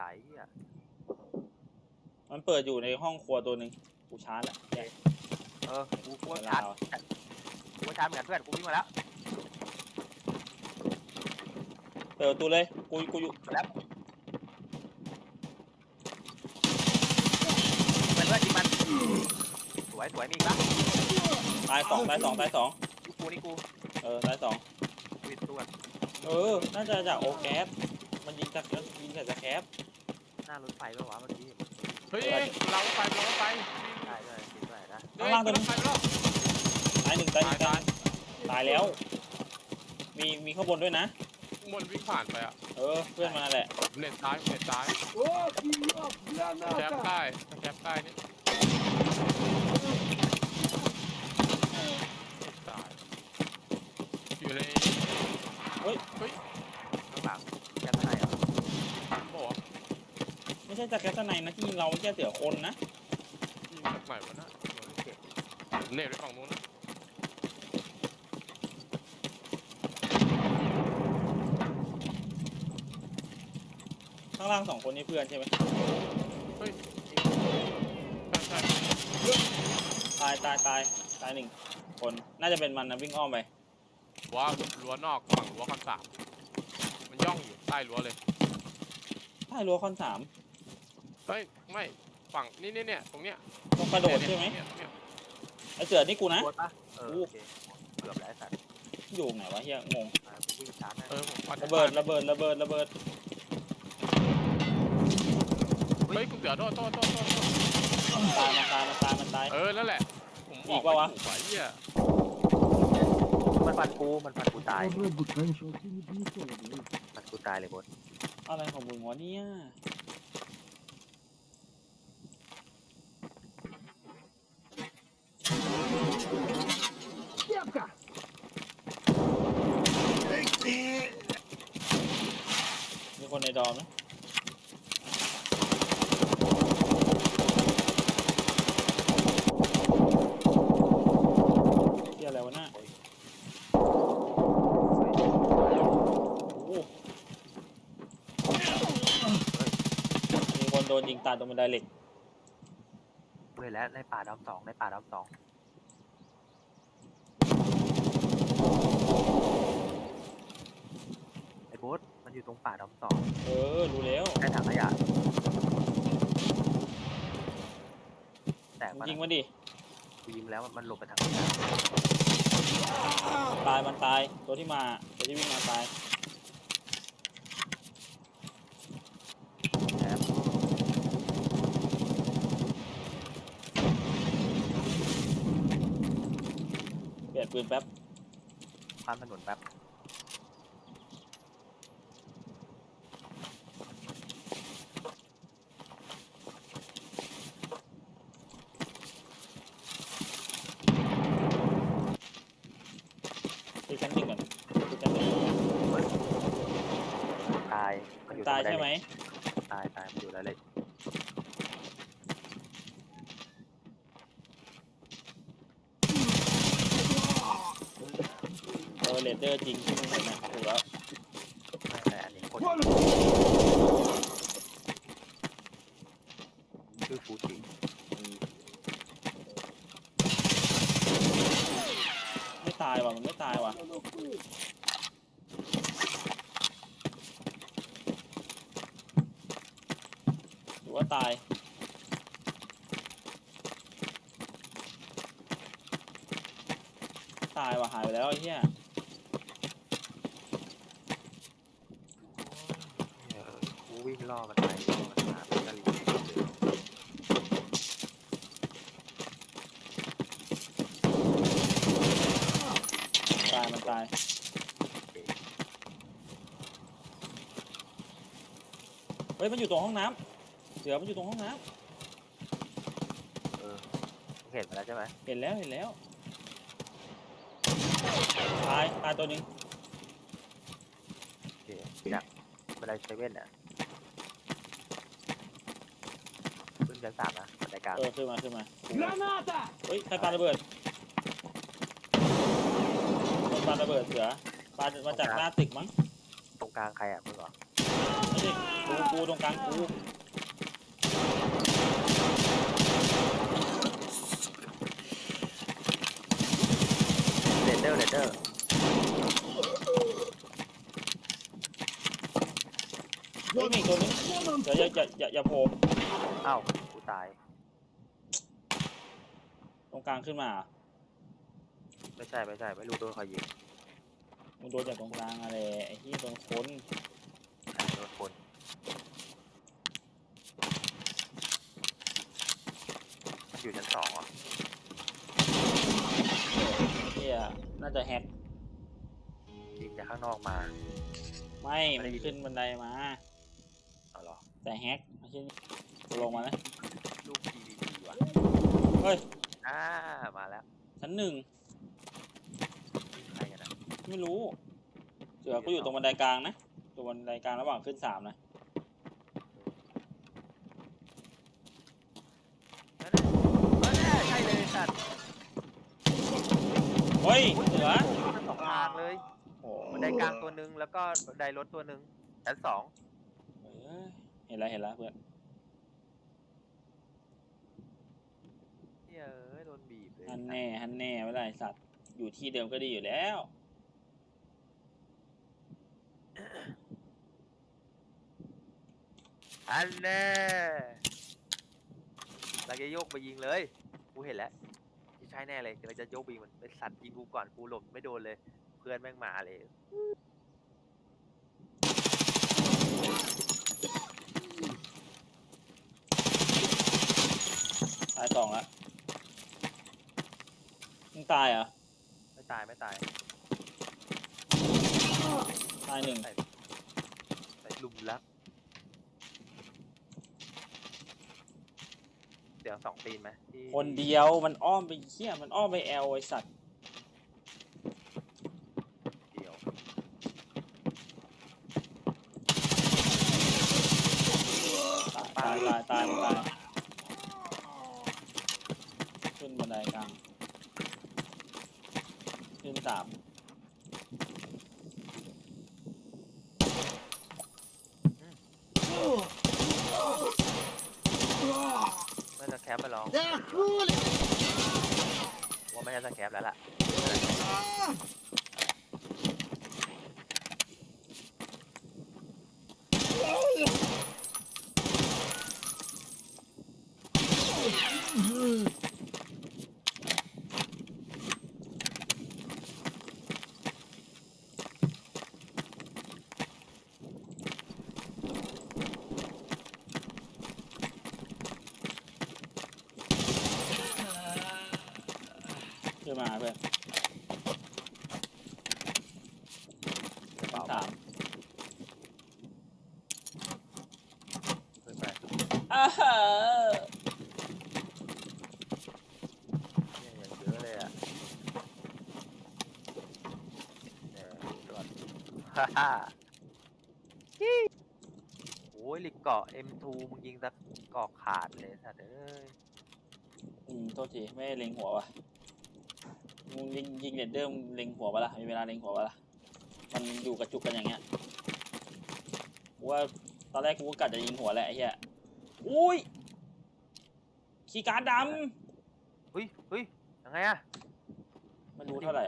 จ่ายเฮียมันเปิดอยู่ในห้องครัวตัวหนึ่งกูชาร์จแหละแยกเออ กูกูเวชาลาร์จกูชาร์จเหมือนกันเพื่อน กูวิ่งมาแล้ว เปิดประตูเลย กู กูอยู่แล้วเพื่อนเพื่อนยิงมัน สวยสวยมีอีกปะตายสองตายสองตายสองนี่กูนี่กูเออตายสองกูอีกตัวเออ น่าจะจากโอแก๊สมันยิงจากยิงจากสแคปห น้ารถไฟปะวะเมื่อกี้เฮ้ยเราก็ไปเราก็ไปได้ด้วยจริด้วยนะเฮ้ยเราไปแล้วตายหนึ่งตายหนึ่งตายตายแล้ว มีมีข้างบนด้วยนะบนวิ่งผ่านไปอะเออเพื่อนมาแหละเน็ตซ้ายเน็ตซ้ายแคปใต้แคปใต้นี่ จากแคปสไนนะที่ยิงเราไม่ใช่เสือคนนะยิงจากไหนวะนะเน็ตไปฝั่งนู้นนะข้างล่างสองคนนี่เพื่อนใช่ไหมใช่ใช่ตายตายตายตายหนึ่งคน น่าจะเป็นมันนะวิ่งอ้อมไปรั้วรั้วนอกฝั่งรั้วคอนสามมันย่องอยู่ใต้รั้วเลยใต้รั้วคอนสาม เฮ้ยไม่ฝั่งนี่นี่เนี่ยตรงเนี้ย ต้องกระโดดใช่ไหม เนี่ยเนี่ย ไอเสือนี่กูนะ โคตรปะเออโอเคเกือบแล้วไอ้สัตว์ อยู่ไหนวะเฮียงง อ่ากูวิ่งชาร์จนะ เออผมปัด ระเบิดระเบิดระเบิดระเบิด เฮ้ยกูเสือโทษโทษโทษโทษโทษ ตายมันตายมันตายมันตาย เออนั่นแหละผมบ อี อก กปะวะ ไม่ถูกไอ้เหี้ย มันฟันกูมันฟันกูตาย Вроде бы кончился, не принесло, блин. ฟันกูตายเลยบด อะไรของมึงวะเนี่ย คนในดอมนะเฮียอะไรวะน่ะโอ้โหมีคนโดนยิงตายตรงบันไดเหล็กเห็นแล้วในป่าดำสองในป่าดำสองไอ้โบ๊ท มันอยู่ตรงป่าดำสองเออ รู้แล้วใกล้ถังขยะแต่มึงมันยิงมาดิ กูยิงแล้วมันหลบไปทางขยะตายมันตาย ตัวที่มาตัวที่วิ่งมาตายแล้วเปลี่ยนปืนแป๊บข้ามถนนแป๊บ ตีชั้นหนึ่งก่อนตีชั้นหนึ่ง ตายมัน อยู่ตายรงใช่ไหมตายตายมันอยู่แล้วเลยเออเลดเดอร์จริงที่มึงเห็นนะถูกแล้วไม่ไม่อันนี้คนชื่อฟูจิไม่ตายว่ะมันไม่ตายว่ะ หรือว่า ตาย ตายว่ะหายไปแล้วไอ้เหี้ยกูวิ่งล่อมันไปล่อมันมาเป็นกะหรี่ตายมันตายเฮ้ยมันอยู่ตรงห้องน้ำ เสือมันอยู่ตรงห้องน้เออเห็นมาแล้วใช่ไหมเห็นแล้วเห็นแล้วตายตายตัวนึ่งโอเคจากบันไดเซเว่นอะขึ้นชั้นสามนะบันไดกลางเออขึ้นมาขึ้นมาระนาเฮ้ยใครปาระเบิดคนปาระเบิดเสือปามาจากหน้าตึกมั้งตรงกลางใครอะมึงเหรอไม่ใช่กูกูตรงกลางกู เรเดอร์เรเดอร์เฮ้ยมีอีกตัวนึงเดี๋ยวอย่าอย่าอย่าอย่าโผล่อ้าวกูตาย ตรงกลางขึ้นมาไม่ใช่ไม่ใช่ไม่รู้โดนใครยิงมึงโดนจากตรงกลางอะไรไอ้ที่โดนคนใช่โดนคนมันอยู่ชั้นสองเหรอะเฮี ยน่าจะแฮกยิงจากข้างนอกมา ไม่ไม่มันได้ยิน ขึ้นบันไดมาเอาเหรอแต่แฮกไม่ใช่กูลงมานะลูก PVP ว่ะเฮ้ยอ่ามาแล้วชั้นหนึ่งใครกันนะไม่รู้เสือกูอยู่ตรงบันไดกลางนะตรงบันไดกลางระหว่างขึ้นสามนะนั่นน่ะนั่นน่ะใช่เลยสัตว์เฮ้ยอุ๊ยเสือโโหทั้งสองทางเลยโอ้บันไดกลางตัวหนึ่งแล้วก็บันไดรถตัวหนึ่งชั้นสองเอ้ยเห็นแล้วเห็นแล้วเพื่อนเฮ้ยเอ้ยโดนบีบเลยฮันแน่ฮันแน่ไม่ได้สัตว์อยู่ที่เดิมก็ดีอยู่แล้วอันแน่เราจะโยกไปยิงเลย กูเห็นแล้วที่ ใช่แน่เลยเราจะโยกไปยิงมันไอสัตว์ยิงกูก่อนกูหลบไม่โดนเลย เพื่อนแม่งมาเลย ตายสองแล้วมึงตายเหรอะไม่ตายไม่ตายตายหนึ่งไปลุมแล้ว เดี๋ยวสองตีนไหมที่คนเดียวมันอ้อมไปเหี้ยมันอ้อมไปแอลไอสัตว์เดียวตายตายตายตายตายขึ้นบันไดกลางขึ้นสาม ไม่จะแค ปไปลองว่าไม่ใช่สแคปแล้วล่ะ ขึ้นมาเพื่อนกระขึ้เป๋านสามขึ้นไปอ้าฮะเนี่ยอย่างเยอะเลยอะเนี่ยรอดฮ่าฮ่าฮิโอ้ยลิกเกาะ M2 มึงยิงตะเกาะขาดเลยสัตว์เอ้ย อืมโทษที ไม่ได้เล็งหัวว่ะมึง ยิงยิงเรดเดอร์มึงเล็งหัวปะล่ะมีเวลาเล็งหัวปะล่ะมันอยู่กระจุกกันอย่างเงี้ยกูว่าตอนแรกกูก็กะจะยิงหัวแหละไอ้เหี้ยอุ้ยคีย์การ์ดดเฮ้ยเฮ้ยยังไงอะำไม่รู้เท่าไหร่